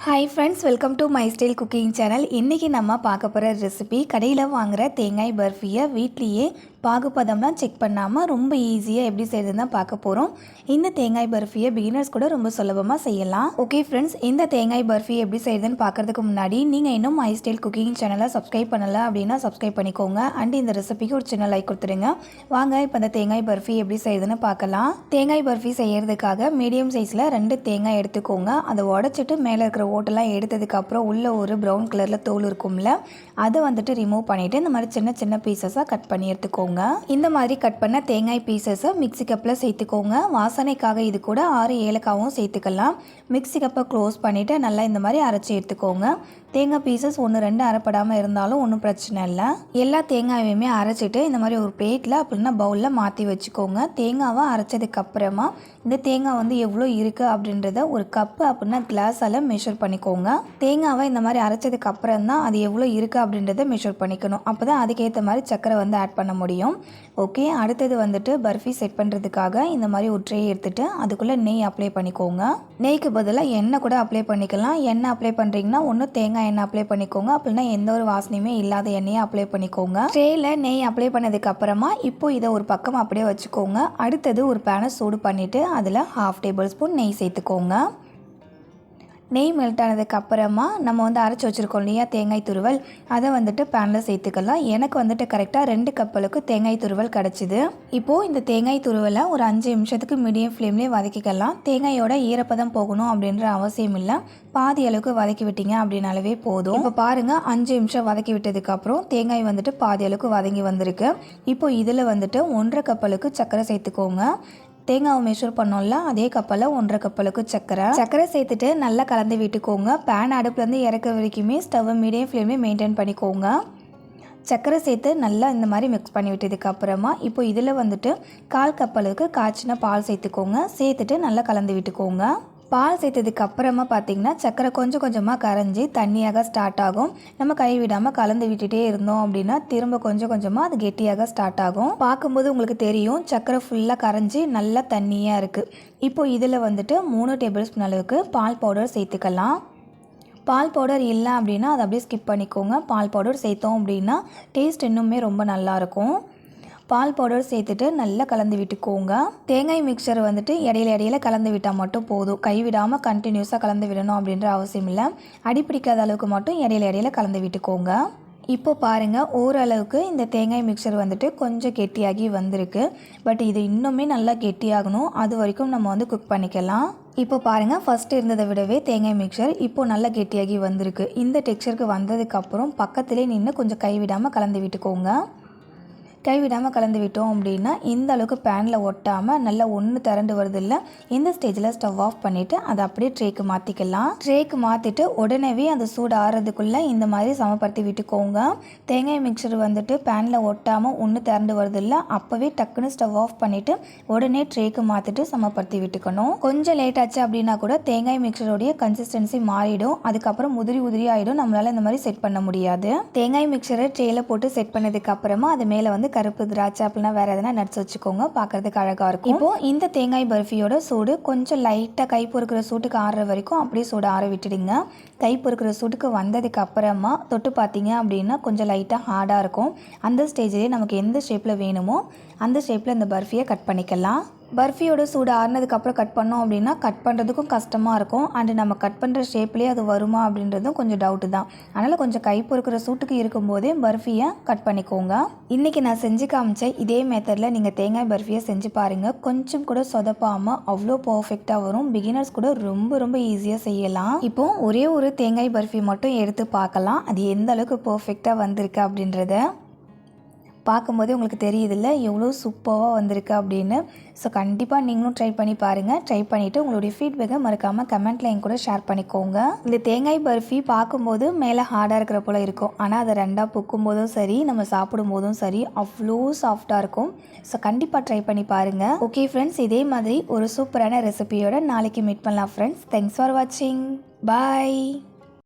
Hi friends welcome to my style cooking channel இன்றைக்கி நம்ம பார்க்க போகிற ரெசிபி கடையில் வாங்குகிற தேங்காய் பர்ஃபியை வீட்லேயே பாகுபதம்லாம் செக் பண்ணாமல் ரொம்ப ஈஸியாக எப்படி செய்யறதுன்னு தான் பார்க்க போகிறோம் இந்த தேங்காய் பர்ஃபியை பிகினர்ஸ் கூட ரொம்ப சுலபமாக செய்யலாம். ஓகே ஃப்ரெண்ட்ஸ் இந்த தேங்காய் பர்ஃபி எப்படி செய்யுதுன்னு பார்க்குறதுக்கு முன்னாடி நீங்கள் இன்னும் மை ஸ்டைல் குக்கிங் சேனலை சப்ஸ்கிரைப் பண்ணலை அப்படின்னா சப்ஸ்கிரைப் பண்ணிக்கோங்க. அண்ட் இந்த ரெசிபிக்கு ஒரு சின்ன லைக் கொடுத்துருங்க வாங்க இப்போ இந்த தேங்காய் பர்ஃபி எப்படி செய்யுதுன்னு பார்க்கலாம். தேங்காய் பர்ஃபி செய்யறதுக்காக மீடியம் சைஸில் ரெண்டு தேங்காய் எடுத்துக்கோங்க. அதை உடச்சிட்டு மேலே இருக்கிற ஓட்டெல்லாம் எடுத்ததுக்கப்புறம் உள்ளே ஒரு ப்ரௌன் கலரில் தோல் இருக்கும்ல அதை வந்துட்டு ரிமூவ் பண்ணிவிட்டு இந்த மாதிரி சின்ன சின்ன பீசஸாக கட் பண்ணி எடுத்துக்கோங்க. இந்த மாதிரி கட் பண்ண தேங்காய் பீசஸை மிக்சி கப்பில் சேர்த்துக்கோங்க. வாசனைக்காக இது கூட ஆறு ஏலக்காவும் சேர்த்துக்கலாம். மிக்ஸி கப்பை க்ளோஸ் பண்ணிவிட்டு நல்லா இந்த மாதிரி அரைச்சி எடுத்துக்கோங்க. தேங்காய் பீசஸ் ஒன்று ரெண்டு அரைப்படாமல் இருந்தாலும் ஒன்றும் பிரச்சனை இல்லை. எல்லா தேங்காயுமே அரைச்சிட்டு இந்த மாதிரி ஒரு பிளேட்டில் அப்படின்னா பவுலில் மாற்றி வச்சுக்கோங்க. தேங்காவை அரைச்சதுக்கப்புறமா இந்த தேங்காய் வந்து எவ்வளோ இருக்குது அப்படின்றத ஒரு கப்பு அப்படின்னா கிளாஸால் மெஷர் பண்ணிக்கோங்க. தேங்காவை இந்த மாதிரி அரைச்சதுக்கு அப்புறம் தான் அது எவ்வளோ இருக்குது அப்படின்றத மெஷர் பண்ணிக்கணும். அப்போ தான் அதுக்கேற்ற மாதிரி சக்கரை வந்து ஆட் பண்ண முடியும். ஓகே அடுத்தது வந்துட்டு பர்ஃபி செட் பண்ணுறதுக்காக இந்த மாதிரி ஒரு ட்ரே எடுத்துகிட்டு அதுக்குள்ளே நெய் அப்ளை பண்ணிக்கோங்க. நெய்க்கு பதிலாக எண்ணெய் கூட அப்ளை பண்ணிக்கலாம். எண்ணெய் அப்ளை பண்ணுறீங்கன்னா ஒன்று தேங்காய் எண்ணெய் அப்ளை பண்ணிக்கோங்க. அப்படின்னா எந்த ஒரு வாசனையுமே இல்லாத எண்ணெயை அப்ளை பண்ணிக்கோங்க. ட்ரேயில் நெய் அப்ளை பண்ணதுக்கு அப்புறமா இப்போ இதை ஒரு பக்கம் அப்படியே வச்சுக்கோங்க. அடுத்தது ஒரு பேனை சூடு பண்ணிவிட்டு அதில் ஹாஃப் டேபிள் ஸ்பூன் நெய் சேர்த்துக்கோங்க. நெய் மெல்ட் ஆனதுக்கு அப்புறமா நம்ம வந்து அரைச்சி வச்சுருக்கோம் இல்லையா? தேங்காய் துருவல். அதை வந்துட்டு பேனில் சேர்த்துக்கலாம். எனக்கு வந்துட்டு கரெக்டாக ரெண்டு கப்பலுக்கு தேங்காய் துருவல் கிடச்சிது. இப்போது இந்த தேங்காய் துருவலை ஒரு அஞ்சு நிமிஷத்துக்கு மீடியம் ஃப்ளேம்லேயே வதக்கிக்கலாம். தேங்காயோட ஈரப்பதம் போகணும் அப்படின்ற அவசியம் இல்லை. பாதி அளவுக்கு வதக்கி விட்டீங்க அப்படின்னாலவே போதும். இப்போ பாருங்கள் அஞ்சு நிமிஷம் வதக்கி விட்டதுக்கப்புறம் தேங்காய் வந்துட்டு பாதி அளவுக்கு வதங்கி வந்திருக்கு. இப்போ இதில் வந்துட்டு ஒன்றரை கப்பலுக்கு சர்க்கரை சேர்த்துக்கோங்க. தேங்காவை மெஷர் பண்ணோம்ல அதே கப்பலில் ஒன்றரை கப்பலுக்கு சக்கரை. சக்கரை சேர்த்துட்டு நல்லா கலந்து விட்டுக்கோங்க. பேன் அடுப்புலேருந்து இறக்க வரைக்குமே ஸ்டவ்வை மீடியம் ஃப்ளேமே மெயின்டைன் பண்ணிக்கோங்க. சக்கரை சேர்த்து நல்லா இந்த மாதிரி மிக்ஸ் பண்ணி விட்டதுக்கு அப்புறமா இப்போ இதில் வந்துட்டு கால் கப்பலுக்கு காய்ச்சின பால் சேர்த்துக்கோங்க. சேர்த்துட்டு நல்லா கலந்து விட்டுக்கோங்க. பால் சேர்த்ததுக்கு அப்புறமா பார்த்தீங்கன்னா சர்க்கரை கொஞ்சம் கொஞ்சமாக கரைஞ்சி தண்ணியாக ஸ்டார்ட் ஆகும். நம்ம கை விடாமல் கலந்து விட்டுட்டே இருந்தோம் அப்படின்னா திரும்ப கொஞ்சம் கொஞ்சமாக அது கெட்டியாக ஸ்டார்ட் ஆகும். பார்க்கும்போது உங்களுக்கு தெரியும் சர்க்கரை ஃபுல்லாக கரைஞ்சி நல்லா தண்ணியாக இருக்குது இப்போ இதில் வந்துட்டு மூணு டேபிள் ஸ்பூன் அளவுக்கு பால் பவுடர் சேர்த்துக்கலாம். பால் பவுடர் இல்லை அப்படின்னா அதை அப்படியே ஸ்கிப் பண்ணிக்கோங்க. பால் பவுடர் சேர்த்தோம் அப்படின்னா டேஸ்ட் இன்னுமே ரொம்ப நல்லாயிருக்கும் பால் பவுடர் சேர்த்துட்டு நல்லா கலந்து விட்டுக்கோங்க. தேங்காய் மிக்சர் வந்துட்டு இடையில இடையில கலந்து விட்டால் மட்டும் போதும். கைவிடாமல் கண்டினியூஸாக கலந்து விடணும் அப்படின்ற அவசியம் இல்லை. அடிப்பிடிக்காத அளவுக்கு மட்டும் இடையில இடையில கலந்து விட்டுக்கோங்க. இப்போ பாருங்கள் ஓரளவுக்கு இந்த தேங்காய் மிக்சர் வந்துட்டு கொஞ்சம் கெட்டியாகி வந்திருக்கு. பட் இது இன்னுமே நல்லா கெட்டியாகணும். அது வரைக்கும் நம்ம வந்து குக் பண்ணிக்கலாம். இப்போ பாருங்கள் ஃபஸ்ட்டு இருந்ததை விடவே தேங்காய் மிக்சர் இப்போ நல்லா கெட்டியாகி வந்திருக்கு. இந்த டெக்ஸ்சருக்கு வந்ததுக்கப்புறம் பக்கத்துலேயே நின்று கொஞ்சம் கைவிடாமல் கலந்து விட்டுக்கோங்க. கைவிடாமல் கலந்து விட்டோம் அப்படின்னா இந்த அளவுக்கு பேனில் ஒட்டாமல் நல்லா ஒன்று திரண்டு வருது இல்லை இந்த ஸ்டேஜில் ஸ்டவ் ஆஃப் பண்ணிவிட்டு அதை அப்படியே ட்ரேக்கு மாற்றிக்கலாம் ட்ரேக்கு மாற்றிட்டு உடனேவே அந்த சூடு ஆறுறதுக்குள்ளே இந்த மாதிரி சமப்படுத்தி விட்டுக்கோங்க. தேங்காய் மிக்சர் வந்துட்டு பேனில் ஒட்டாமல் ஒன்று திரண்டு வருது இல்லை அப்போவே டக்குன்னு ஸ்டவ் ஆஃப் பண்ணிவிட்டு உடனே ட்ரேக்கு மாற்றிட்டு சமப்படுத்தி விட்டுக்கணும். கொஞ்சம் லேட் ஆச்சு அப்படின்னா கூட தேங்காய் மிக்சருடைய கன்சிஸ்டன்சி மாறிடும். அதுக்கப்புறம் உதிரி உதிரி ஆகிடும் நம்மளால் இந்த மாதிரி செட் பண்ண முடியாது. தேங்காய் மிக்சரை ட்ரேயில் போட்டு செட் பண்ணதுக்கு அப்புறமா அது மேலே வந்து கருப்பு திராட்சை அப்படின்னா வேறு எதனா நட்ஸ் வச்சுக்கோங்க. பார்க்குறதுக்கு அழகாக இருக்கும். இப்போ இந்த தேங்காய் பர்ஃபியோட சூடு கொஞ்சம் லைட்டாக கை பொறுக்கிற சூட்டுக்கு ஆறுற வரைக்கும் அப்படியே சூடு ஆற விட்டுடுங்க. கை பொறுக்கிற சூட்டுக்கு வந்ததுக்கு அப்புறமா தொட்டு பார்த்தீங்க அப்படின்னா கொஞ்சம் லைட்டாக ஹார்டாக இருக்கும். அந்த ஸ்டேஜ்லேயே நமக்கு எந்த ஷேப்பில் வேணுமோ அந்த ஷேப்பில் இந்த பர்ஃபியை கட் பண்ணிக்கலாம். பர்ஃபியோட சூடு ஆறுனதுக்கப்புறம் கட் பண்ணோம் அப்படின்னா கட் பண்ணுறதுக்கும் கஷ்டமாக இருக்கும். அண்டு நம்ம கட் பண்ணுற ஷேப்லேயே அது வருமா அப்படின்றதும் கொஞ்சம் டவுட்டு தான். அதனால் கொஞ்சம் கை பொறுக்கிற சூட்டுக்கு இருக்கும்போதே பர்ஃபியை கட் பண்ணிக்கோங்க. இன்றைக்கி நான் செஞ்சு காமிச்சேன் இதே மெத்தடில் நீங்கள் தேங்காய் பர்ஃபியை செஞ்சு பாருங்கள் கொஞ்சம் கூட சொதப்பாமல் அவ்வளோ பர்ஃபெக்டாக வரும். பிகினர்ஸ் கூட ரொம்ப ரொம்ப ஈஸியாக செய்யலாம். இப்போ ஒரே ஒரு தேங்காய் பர்ஃபி மட்டும் எடுத்து பார்க்கலாம். அது எந்த அளவுக்கு பர்ஃபெக்டாக வந்திருக்கு அப்படின்றத. பார்க்கும்போதே உங்களுக்கு தெரியுதில்ல எவ்வளோ சூப்பராக வந்திருக்கு அப்படின்னு. ஸோ கண்டிப்பாக நீங்களும் ட்ரை பண்ணி பாருங்கள் ட்ரை பண்ணிவிட்டு உங்களுடைய ஃபீட்பேக்கை மறக்காமல் கமெண்ட்டில் என் கூட ஷேர் பண்ணிக்கோங்க. இந்த தேங்காய் பர்ஃபி பார்க்கும்போது மேலே ஹார்டாக இருக்கிற போல் இருக்கும். ஆனால் அதை ரெண்டாக புக்கும் போதும் சரி நம்ம சாப்பிடும் போதும் சரி அவ்வளோ சாஃப்டாக இருக்கும். ஸோ கண்டிப்பாக ட்ரை பண்ணி பாருங்கள் ஓகே ஃப்ரெண்ட்ஸ் இதே மாதிரி ஒரு சூப்பரான ரெசிபியோட நாளைக்கு மீட் பண்ணலாம் ஃப்ரெண்ட்ஸ் தேங்க்ஸ் ஃபார் வாட்சிங் பாய்